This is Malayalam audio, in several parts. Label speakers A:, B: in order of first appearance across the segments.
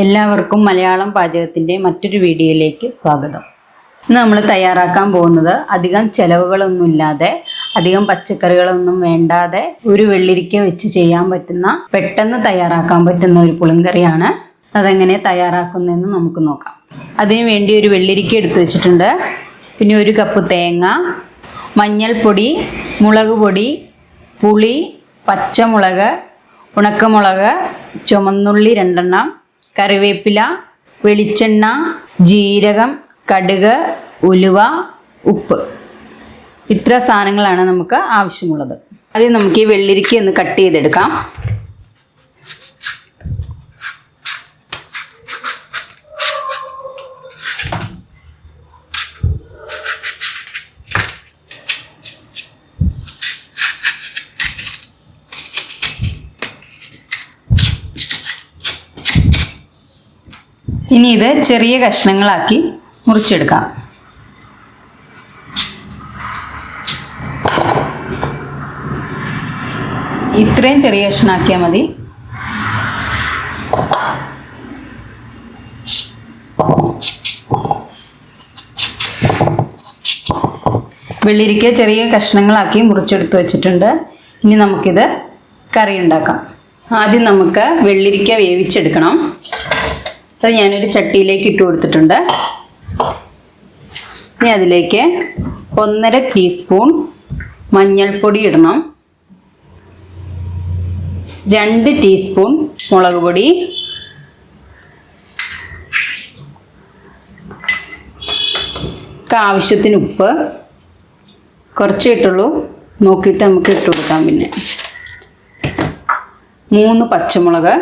A: എല്ലാവർക്കും മലയാളം പാചകത്തിന്റെ മറ്റൊരു വീഡിയോയിലേക്ക് സ്വാഗതം. ഇന്ന് നമ്മൾ തയ്യാറാക്കാൻ പോകുന്നത് അധികം ചെലവുകളൊന്നുമില്ലാതെ അധികം പച്ചക്കറികളൊന്നും വേണ്ടാതെ ഒരു വെള്ളിരിക്ക വെച്ച് ചെയ്യാൻ പറ്റുന്ന പെട്ടെന്ന് തയ്യാറാക്കാൻ പറ്റുന്ന ഒരു പുളിങ്കറിയാണ്. അതെങ്ങനെ തയ്യാറാക്കുന്നതെന്ന് നമുക്ക് നോക്കാം. അതിനു വേണ്ടി ഒരു വെള്ളിരിക്ക എടുത്തു വെച്ചിട്ടുണ്ട്. പിന്നെ ഒരു കപ്പ് തേങ്ങ മഞ്ഞൾപ്പൊടി മുളക് പൊടി പുളി പച്ചമുളക് ഉണക്കമുളക് ചുമന്നുള്ളി രണ്ടെണ്ണം കറിവേപ്പില വെളിച്ചെണ്ണ ജീരകം കടുക് ഉലുവ ഉപ്പ്. ഇത്ര സാധനങ്ങളാണ് നമുക്ക് ആവശ്യമുള്ളത്. ആദ്യം നമുക്ക് ഈ വെള്ളിരിക്ക ഒന്ന് കട്ട് ചെയ്തെടുക്കാം. ഇനി ഇത് ചെറിയ കഷ്ണങ്ങളാക്കി മുറിച്ചെടുക്കാം. ഇത്രയും ചെറിയ കഷ്ണാക്കിയാൽ മതി. വെള്ളിരിക്ക ചെറിയ കഷ്ണങ്ങളാക്കി മുറിച്ചെടുത്ത് വെച്ചിട്ടുണ്ട്. ഇനി നമുക്കിത് കറി ഉണ്ടാക്കാം ആദ്യം നമുക്ക് വെള്ളിരിക്ക വേവിച്ചെടുക്കണം. അത് ഞാനൊരു ചട്ടിയിലേക്ക് ഇട്ട് കൊടുത്തിട്ടുണ്ട്. ഇനി അതിലേക്ക് ഒന്നര ടീസ്പൂൺ മഞ്ഞൾപ്പൊടി ഇടണം. രണ്ട് ടീസ്പൂൺ മുളക് പൊടി. ആവശ്യത്തിന് ഉപ്പ്. കുറച്ച് ഇട്ടുള്ളൂ. നോക്കിയിട്ട് നമുക്ക് ഇട്ട് കൊടുക്കാം പിന്നെ. മൂന്ന് പച്ചമുളക്.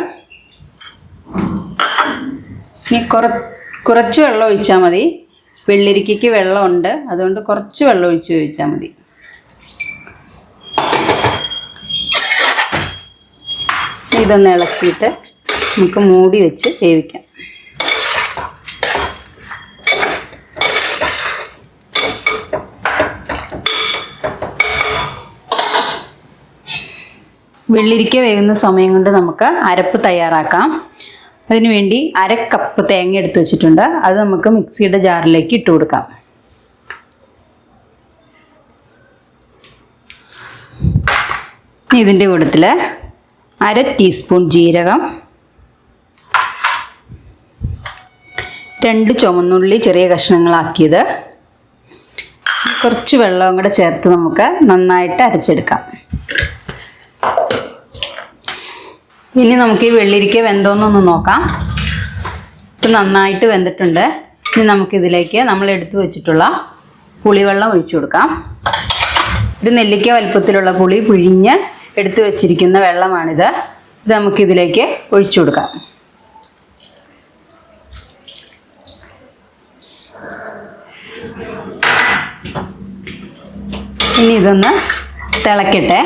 A: ഇനി കുറ കുറച്ച് വെള്ളം ഒഴിച്ചാൽ മതി. വെള്ളരിക്കയ്ക്ക് വെള്ളമുണ്ട്. അതുകൊണ്ട് കുറച്ച് വെള്ളം ഒഴിച്ച് ഒഴിച്ചാൽ മതി. ഇതൊന്ന് ഇളക്കിയിട്ട് നമുക്ക് മൂടി വെച്ച് വേവിക്കാം. വെള്ളിരിക്ക വേകുന്ന സമയം കൊണ്ട് നമുക്ക് അരപ്പ് തയ്യാറാക്കാം. അതിനുവേണ്ടി അര കപ്പ് തേങ്ങ എടുത്ത് വെച്ചിട്ടുണ്ട്. അത് നമുക്ക് മിക്സിയുടെ ജാറിലേക്ക് ഇട്ട് കൊടുക്കാം. ഇതിന്റെ കൂട്ടത്തിൽ അര ടീസ്പൂൺ ജീരകം രണ്ട് ചുമന്നുള്ളി ചെറിയ കഷ്ണങ്ങളാക്കിയത്. കുറച്ച് വെള്ളവും കൂടെ ചേർത്ത് നമുക്ക് നന്നായിട്ട് അരച്ചെടുക്കാം. ഇനി നമുക്ക് ഈ വെള്ളിരിക്ക വെന്തോന്നൊന്ന് നോക്കാം. ഇത് നന്നായിട്ട് വെന്തിട്ടുണ്ട്. ഇനി നമുക്കിതിലേക്ക് നമ്മൾ എടുത്തു വെച്ചിട്ടുള്ള പുളിവെള്ളം ഒഴിച്ചു കൊടുക്കാം. ഒരു നെല്ലിക്ക വലുപ്പത്തിലുള്ള പുളി പിഴിഞ്ഞ് എടുത്തു വെച്ചിരിക്കുന്ന വെള്ളമാണിത്. ഇത് നമുക്കിതിലേക്ക് ഒഴിച്ചു കൊടുക്കാം. ഇനി ഇതൊന്ന് തിളക്കട്ടെ.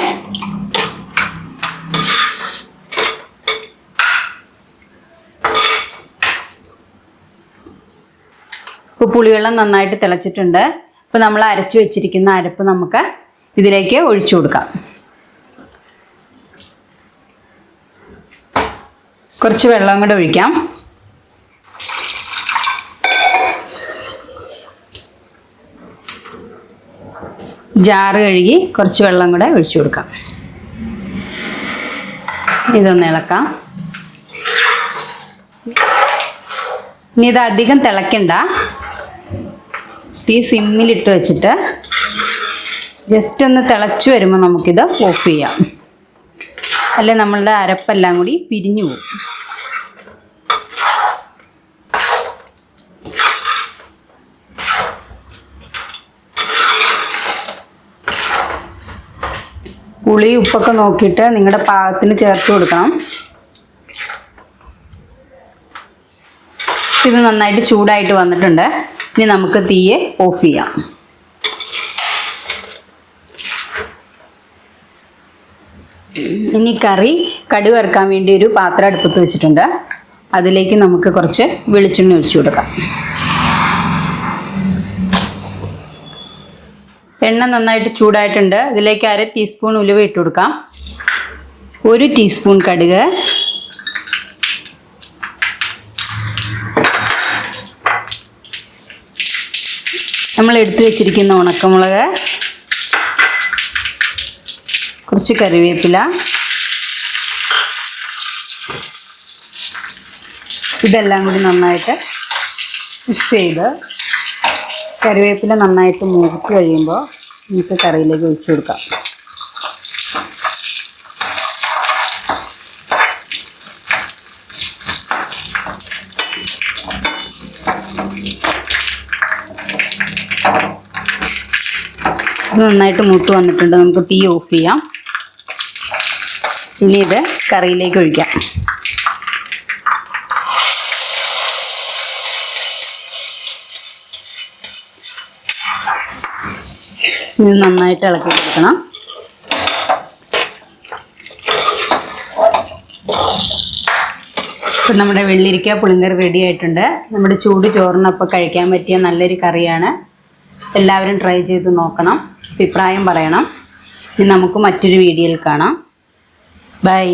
A: ഇപ്പോൾ പുളിവെള്ളം നന്നായിട്ട് തിളച്ചിട്ടുണ്ട്. ഇപ്പോൾ നമ്മൾ അരച്ചു വെച്ചിരിക്കുന്ന അരപ്പ് നമുക്ക് ഇതിലേക്ക് ഒഴിച്ചു കൊടുക്കാം. കുറച്ച് വെള്ളം കൂടെ ഒഴിക്കാം. ജാറ് കഴുകി കുറച്ച് വെള്ളം കൂടെ ഒഴിച്ചു കൊടുക്കാം. ഇതൊന്ന് ഇളക്കാം. ഇനി ഇത് അധികം തിളക്കണ്ട. തീ സിമ്മിലിട്ട് വെച്ചിട്ട് ജസ്റ്റ് ഒന്ന് തിളച്ച് വരുമ്പോൾ നമുക്കിത് ഓഫ് ചെയ്യാം. അല്ലെ നമ്മളുടെ അരപ്പെല്ലാം കൂടി പിരിഞ്ഞു പോകും. പുളി ഉപ്പൊക്കെ നോക്കിയിട്ട് നിങ്ങളുടെ പാകത്തിന് ചേർത്ത് കൊടുക്കണം. ഇത് നന്നായിട്ട് ചൂടായിട്ട് വന്നിട്ടുണ്ട്. ഇനി നമുക്ക് തീയെ ഓഫ് ചെയ്യാം. ഇനി കറി കടുക് വേണ്ടി ഒരു പാത്രം അടുപ്പത്ത് വെച്ചിട്ടുണ്ട്. അതിലേക്ക് നമുക്ക് കുറച്ച് വെളിച്ചെണ്ണ ഒഴിച്ചു കൊടുക്കാം. എണ്ണ നന്നായിട്ട് ചൂടായിട്ടുണ്ട്. ഇതിലേക്ക് അര ടീസ്പൂൺ ഉലുവ ഇട്ട് കൊടുക്കാം. ഒരു ടീസ്പൂൺ കടുക്. നമ്മൾ എടുത്തു വെച്ചിരിക്കുന്ന ഉണക്കമുളക് കുറച്ച് കറിവേപ്പില ഇതെല്ലാം കൂടി നന്നായിട്ട് മിക്സ് ചെയ്ത് കറിവേപ്പില നന്നായിട്ട് മൂക്കി കഴിയുമ്പോൾ നമുക്ക് കറിയിലേക്ക് ഒഴിച്ചു കൊടുക്കാം. നന്നായിട്ട് മൂത്ത് വന്നിട്ടുണ്ട്. നമുക്ക് തീ ഓഫ് ചെയ്യാം. ഇനി ഇത് കറിയിലേക്ക് ഒഴിക്കാം. ഇത് നന്നായിട്ട് ഇളക്കി കൊടുക്കണം. ഇപ്പം നമ്മുടെ വെള്ളിരിക്ക പുളിങ്കറി റെഡി ആയിട്ടുണ്ട്. നമ്മുടെ ചൂട് ചോറിനൊപ്പം കഴിക്കാൻ പറ്റിയ നല്ലൊരു കറിയാണ്. എല്ലാവരും ട്രൈ ചെയ്ത് നോക്കണം. അഭിപ്രായം പറയണം. ഇനി നമുക്ക് മറ്റൊരു വീഡിയോയിൽ കാണാം. ബൈ